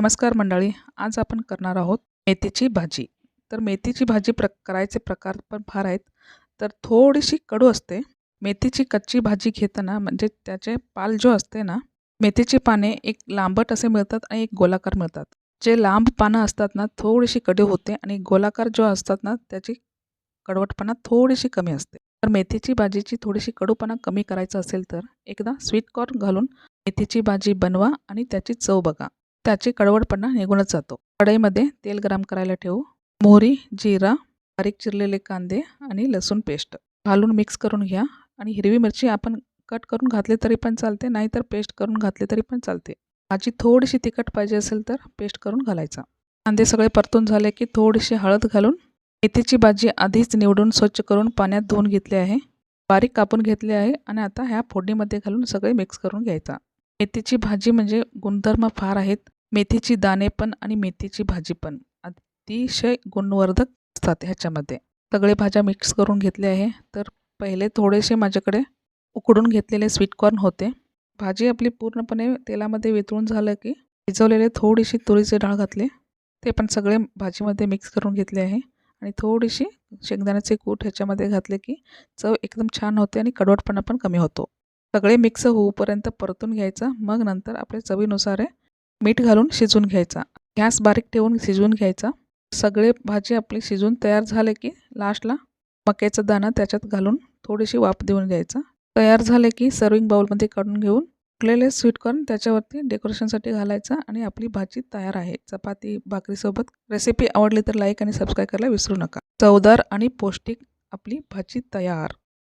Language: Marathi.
नमस्कार मंडळी आज आपण करणार आहोत मेथीची भाजी. तर मेथीची भाजी प्र करायचे प्रकार पण फार आहेत. तर थोडीशी कडू असते. मेथीची कच्ची भाजी घेताना म्हणजे त्याचे पाल जो असते ना मेथीची पाने एक लांबट असे मिळतात आणि एक गोलाकार मिळतात. जे लांब पानं असतात ना थोडीशी कडू होते आणि गोलाकार जो असतात ना त्याची कडवटपणा थोडीशी कमी असते. तर मेथीची भाजीची थोडीशी कडूपणा कमी करायचं असेल तर एकदा स्वीट कॉर्न घालून मेथीची भाजी बनवा आणि त्याची चव बघा. त्याची कडवडपणा निघूनच जातो. कढईमध्ये तेल गरम करायला ठेवू. मोहरी जिरा बारीक चिरलेले कांदे आणि लसूण पेस्ट. घालून मिक्स करून घ्या आणि हिरवी मिरची आपण कट करून घातली तरी पण चालते नाहीतर पेस्ट करून घातली तरी पण चालते. भाजी थोडीशी तिखट पाहिजे असेल तर पेस्ट करून घालायचा. कांदे सगळे परतून झाले की थोडीशी हळद घालून मेथीची भाजी आधीच निवडून स्वच्छ करून पाण्यात धुवून घेतले आहे. बारीक कापून घेतले आहे आणि आता ह्या फोडणीमध्ये घालून सगळे मिक्स करून घ्यायचा. मेथीची भाजी म्हणजे गुणधर्म फार आहेत. मेथीची दाणे पण आणि मेथीची भाजी पण. अतिशय गुणवर्धक असतात ह्याच्यामध्ये. सगळे भाज्या मिक्स करून घेतले आहे. तर पहिले थोडेसे माझ्याकडे उकडून घेतलेले स्वीटकॉर्न होते. भाजी आपली पूर्णपणे तेलामध्ये वितळून झालं की भिजवलेले थोडीशी तुरीचे डाळ घातले. ते पण सगळे भाजीमध्ये मिक्स करून घेतले आहे. आणि थोडीशी शेंगदाण्याचे कूट ह्याच्यामध्ये घातले की चव एकदम छान होते आणि कडवटपणा पण कमी होतो. सगळे मिक्स होऊपर्यंत परतून घ्यायचं. मग नंतर आपल्या चवीनुसार मीठ घालून शिजवून घ्यायचा. गॅस बारीक ठेवून शिजवून घ्यायचा. सगळे भाजी आपली शिजून तयार झाले की लास्टला मक्याचं दाणं त्याच्यात घालून थोडीशी वाफ देऊन द्यायचा तयार झाले की सर्विंग बाउलमध्ये काढून घेऊन उकलेले स्वीटकॉर्न त्याच्यावरती डेकोरेशनसाठी घालायचा आणि आपली भाजी तयार आहे. चपाती भाकरीसोबत रेसिपी आवडली तर लाईक आणि सबस्क्राईब करायला विसरू नका. चवदार आणि पौष्टिक आपली भाजी तयार.